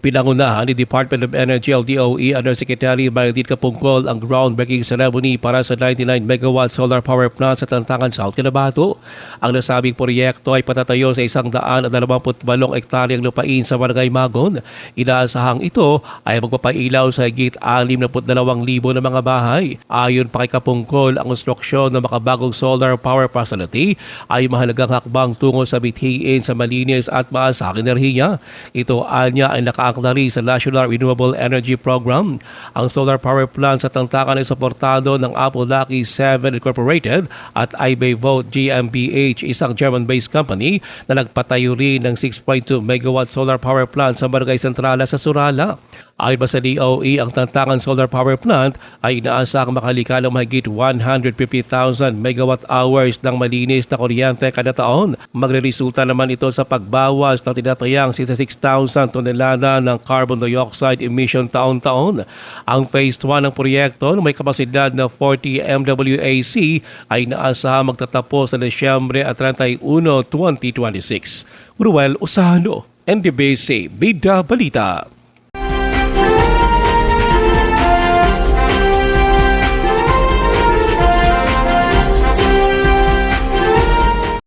Pinangunahan ni Department of Energy LDOE Undersecretary Mayaldit Kapungkol ang groundbreaking ceremony para sa 99 megawatt solar power plant sa Tantangan South Cotabato. Ang nasabing proyekto ay patatayo sa isang daan at 28 ektaryang lupain sa Barangay Magon. Inaasahang ito ay magpapailaw sa higit 62,000 na mga bahay. Ayon pa kay Kapungkol, ang konstruksyon ng makabagong solar power facility ay mahalagang hakbang tungo sa bithiin sa malinis at maasang enerhiya. Ito anya ay nakaakdari sa National Renewable Energy Program. Ang solar power plant sa Tantakan ay suportado ng Apolaki 7 Incorporated at iBay Vote GmbH, isang German-based company na nagpatayo rin ng 6.2 megawatt solar power plant sa Barangay Centrala sa Surala. Ayon pa sa DOE, ang Tantangan Solar Power Plant ay inaasahang makalika ng mahigit 150,000 megawatt hours ng malinis na kuryente kada taon. Magreresulta naman ito sa pagbawas ng tinatayang 66,000 tonelada ng carbon dioxide emission taon-taon. Ang Phase 1 ng proyekto na may kapasidad na 40 MWAC ay inaasahang magtatapos sa Desyembre at 31, 2026. Ruel Osano, NDBC, Bida Balita.